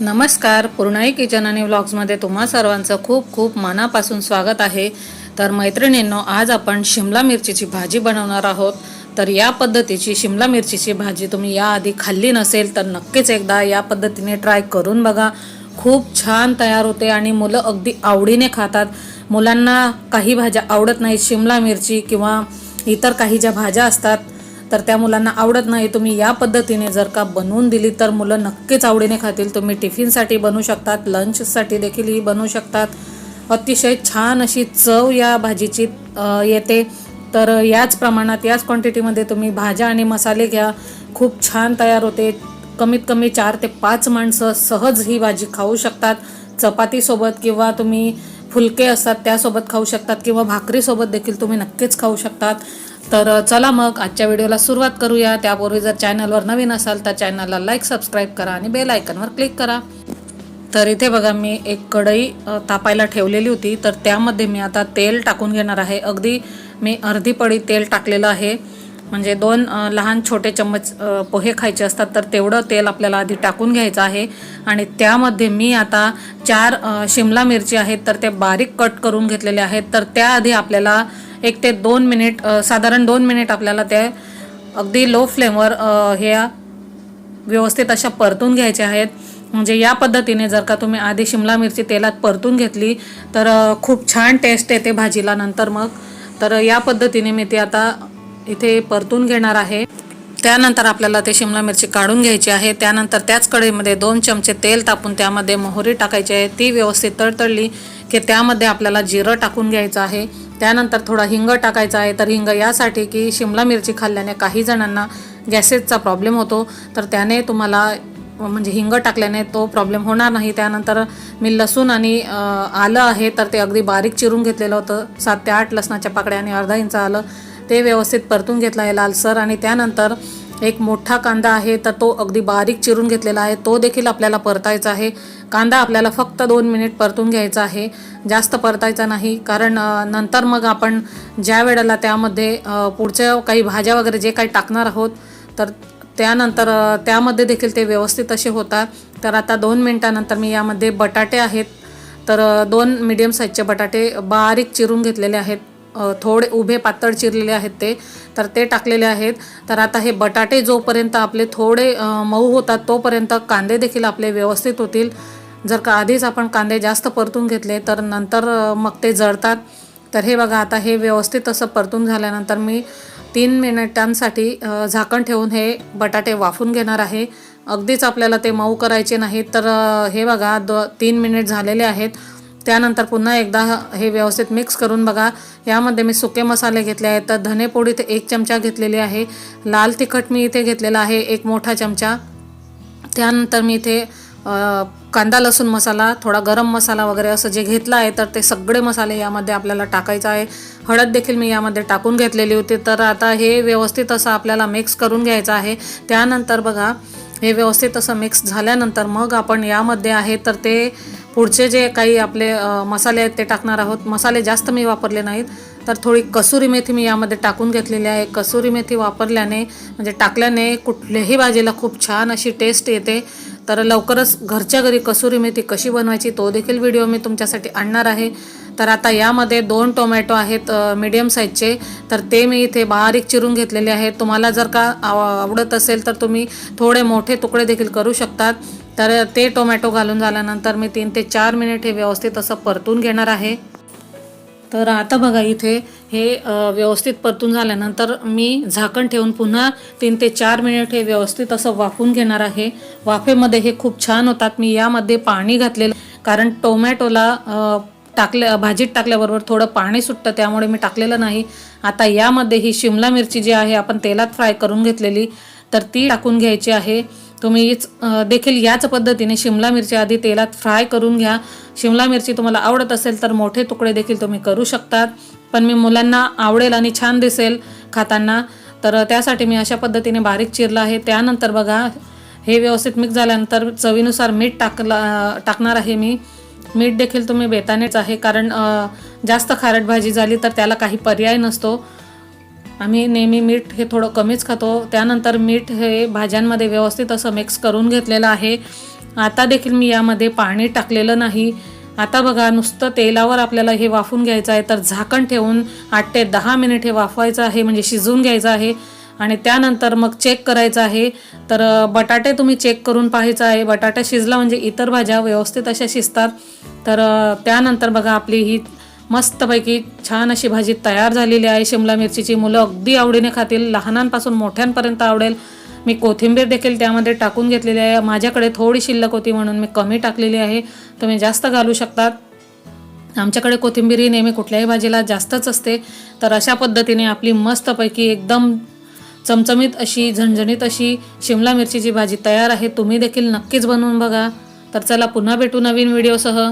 नमस्कार. पूर्णाई किचन आणि व्लॉग्समध्ये तुम्हा सर्वांचं खूप खूप मनापासून स्वागत आहे. तर मैत्रिणींनो आज आपण शिमला मिरचीची भाजी बनवणार आहोत. तर या पद्धतीची शिमला मिरचीची भाजी तुम्ही याआधी खाल्ली नसेल तर नक्कीच एकदा या पद्धतीने ट्राय करून बघा. खूप छान तयार होते आणि मुलं अगदी आवडीने खातात. मुलांना काही भाज्या आवडत नाहीत शिमला मिरची किंवा इतर काही ज्या भाज्या असतात तर त्या मुलांना आवडत नाही. तुम्ही या पद्धतीने जर का बनवून दिली तर मुलं नक्कीच आवडीने खातील. तुम्ही टिफिनसाठी बनवू शकतात लंचसाठी देखील ही बनवू शकतात. अतिशय छान अशी चव या भाजीची येते. तर याच प्रमाणात याच क्वांटिटीमध्ये तुम्ही भाज्या आणि मसाले घ्या. खूप छान तयार होते. कमीत कमी चार ते पाच माणसं सहज ही भाजी खाऊ शकतात. चपातीसोबत किंवा तुम्ही फुलके असतात त्यासोबत खाऊ शकतात किंवा भाकरीसोबत देखील तुम्ही नक्कीच खाऊ शकतात. तर चला मग आजच्या व्हिडिओला सुरुवात करूया. त्यापूर्वी जर चॅनलवर नवीन असाल तर चॅनलला लाईक सबस्क्राईब करा आणि बेल आयकनवर क्लिक करा. तर इथे बघा मी एक कढई तापायला ठेवलेली होती. तर त्यामध्ये मी आता तेल टाकून घेणार आहे. अगदी मी अर्धी पडी तेल टाकलेलं आहे. म्हणजे दोन लहान छोटे चम्मच पोहे खायचे असतात तर तेवढं तेल आपल्याला आधी टाकून घ्यायचं आहे. आणि त्यामध्ये मी आता चार शिमला मिरची आहेत तर ते बारीक कट करून घेतलेले आहेत. तर त्याआधी आपल्याला एक ते दोन मिनिट साधारण दोन मिनिट आपल्याला ते अगदी लो फ्लेमवर हे व्यवस्थित अशा परतून घ्यायच्या आहेत. म्हणजे या पद्धतीने जर का तुम्ही आधी शिमला मिरची तेलात परतून घेतली तर खूप छान टेस्ट येते भाजीला नंतर मग. तर या पद्धतीने मी ते आता इथे परतून घेणार आहे. त्यानंतर आपल्याला ते शिमला मिरची काढून घ्यायची आहे. त्यानंतर त्याच कढईमध्ये दोन चमचे तेल टाकून त्यामध्ये मोहरी टाकायची आहे. ती व्यवस्थित तळतळली की त्यामध्ये आपल्याला जिरं टाकून घ्यायचं आहे. त्यानंतर थोडा हिंग टाकायचा आहे. तर हिंग यासाठी की शिमला मिरची खाल्ल्याने काही जणांना गॅसेसचा प्रॉब्लेम होतो. तर त्याने तुम्हाला म्हणजे हिंग टाकल्याने तो प्रॉब्लेम होणार नाही. त्यानंतर मी लसूण आणि आलं आहे. तर ते अगदी बारीक चिरून घेतलेलं होतं. सात ते आठ लसणाच्या पाकड्या आणि अर्धा इंच आलं. ते व्यवस्थित परतून घेतलं आहे लालसर आणि त्यानंतर एक मोठा कांदा आहे तर तो अगदी बारीक चिरून घेतलेला आहे. तो देखील आपल्याला परतायचा आहे. कांदा आपल्याला फक्त दोन मिनिट परतून घ्यायचा आहे. जास्त परतायचा नाही कारण नंतर मग आपण ज्या वेळेला त्यामध्ये पुढच्या काही भाज्या वगैरे जे काही टाकणार आहोत तर त्यानंतर त्यामध्ये देखील ते व्यवस्थित असे होतात. तर आता दोन मिनटानंतर मी यामध्ये बटाटे आहेत. तर दोन मीडियम साईजचे बटाटे बारीक चिरून घेतलेले आहेत. थोडे उभे पातळ चिरलेले आहेत ते. तर ते टाकलेले आहेत. तर आता हे बटाटे जोपर्यंत आपले थोडे मऊ होतात तोपर्यंत कांदे देखील आपले व्यवस्थित होतील. जर का आधीच आपण कांदे जास्त परतून घेतले तर नंतर मग ते जळतात. तर हे बघा आता हे व्यवस्थित असं परतून झाल्यानंतर मी तीन मिनिटांसाठी झाकण ठेवून हे बटाटे वाफून घेणार आहे. अगदीच आपल्याला ते मऊ करायचे नाहीत. तर हे बघा दो तीन मिनिट झालेले आहेत. त्यानंतर पुन्हा एकदा हे व्यवस्थित मिक्स करून बघा. यामध्ये मी सुके मसाले घेतले आहेत. तर धनेपोड इथे एक चमचा घेतलेली आहे. लाल तिखट मी इथे घेतलेला आहे. एक मोठा चमचा. त्यानंतर मी इथे कांदा लसूण मसाला थोडा गरम मसाला वगैरे असं जे घेतलं आहे तर ते सगळे मसाले यामध्ये आपल्याला टाकायचं आहे. हळद देखील मी यामध्ये टाकून घेतलेली होती. तर आता हे व्यवस्थित असं आपल्याला मिक्स करून घ्यायचं आहे. त्यानंतर बघा हे व्यवस्थित असं मिक्स झाल्यानंतर मग आपण यामध्ये आहे तर ते पुढचे जे काही आपले मसाले आहेत ते टाकणार आहोत. मसाले जास्त मी वापरले नाहीत तर थोडी कसुरी मेथी मी यामध्ये टाकून घेतलेली आहे. कसुरी मेथी वापरल्याने म्हणजे टाकल्याने कुठल्याही भाजीला खूप छान अशी टेस्ट येते. तर लवकरच घरच्या घरी कसुरी मेथी कशी बनवायची तो देखील व्हिडिओ मी तुमच्यासाठी आणणार आहे. तर आता यामध्ये दोन टोमॅटो आहेत मीडियम साईजचे तर ते मी इथे बारीक चिरून घेतलेले आहेत. तुम्हाला जर का आव आवडत असेल तर तुम्ही थोडे मोठे तुकडे देखील करू शकतात. तर ते टोमॅटो घालून झाल्यानंतर मी तीन ते चार मिनिट हे व्यवस्थित असं परतून घेणार आहे. तर आता बघा इथे हे व्यवस्थित परतून झाल्यानंतर मी झाकण ठेवून पुन्हा तीन ते चार मिनिट हे व्यवस्थित असं वाफून घेणार आहे. वाफेमध्ये हे खूप छान होतात. मी यामध्ये पाणी घातलेलं कारण टोमॅटोला टाकल्या भाजीत टाकल्याबरोबर थोडं पाणी सुटतं त्यामुळे मी टाकलेलं नाही. आता यामध्ये ही शिमला मिरची जी आहे आपण तेलात फ्राय करून घेतलेली तर ती टाकून घ्यायची आहे. तुम्हीच देखील याच पद्धतीने शिमला मिरची आधी तेलात फ्राय करून घ्या. शिमला मिरची तुम्हाला आवडत असेल तर मोठे तुकडे देखील तुम्ही करू शकतात. पण मी मुलांना आवडेल आणि छान दिसेल खाताना. तर त्यासाठी मी अशा पद्धतीने बारीक चिरलं आहे. त्यानंतर बघा हे व्यवस्थित मिक्स झाल्यानंतर चवीनुसार मीठ टाकला टाकणार आहे मी. मीठ देखील तुम्ही बेतानेच आहे. कारण जास्त खारट भाजी झाली तर त्याला काही पर्याय नसतो. आम्ही नेहमी मीठ हे थोडं कमीच खातो. त्यानंतर मीठ हे भाज्यांमध्ये व्यवस्थित असं मिक्स करून घेतलेलं आहे. आता देखील मी यामध्ये पाणी टाकलेलं नाही. आता बघा नुसतं तेलावर आपल्याला हे वाफून घ्यायचं आहे तर झाकण ठेवून आठ ते दहा मिनिट हे वाफवायचं आहे म्हणजे शिजवून घ्यायचं आहे. आणि त्यानंतर मग चेक करायचं आहे. तर बटाटे तुम्ही चेक करून पाहायचं आहे. बटाटा शिजला म्हणजे इतर भाज्या व्यवस्थित अशा शिजतात. तर त्यानंतर बघा आपली ही मस्तपैकी छान अशी भाजी तयार झालेली आहे. शिमला मिरचीची मुलं अगदी आवडीने खातील. लहानांपासून मोठ्यांपर्यंत आवडेल. मी कोथिंबीर देखील त्यामध्ये टाकून घेतलेली आहे. माझ्याकडे थोडी शिल्लक होती म्हणून मी कमी टाकलेली आहे. तुम्ही जास्त घालू शकतात. आमच्याकडे कोथिंबीर ही नेहमी कुठल्याही भाजीला जास्तच असते. तर अशा पद्धतीने आपली मस्तपैकी एकदम चमचमीत अशी झणझणीत अशी शिमला मिरचीची भाजी तयार आहे. तुम्ही देखील नक्कीच बनवून बघा. तर चला पुन्हा भेटू नवीन व्हिडिओसह.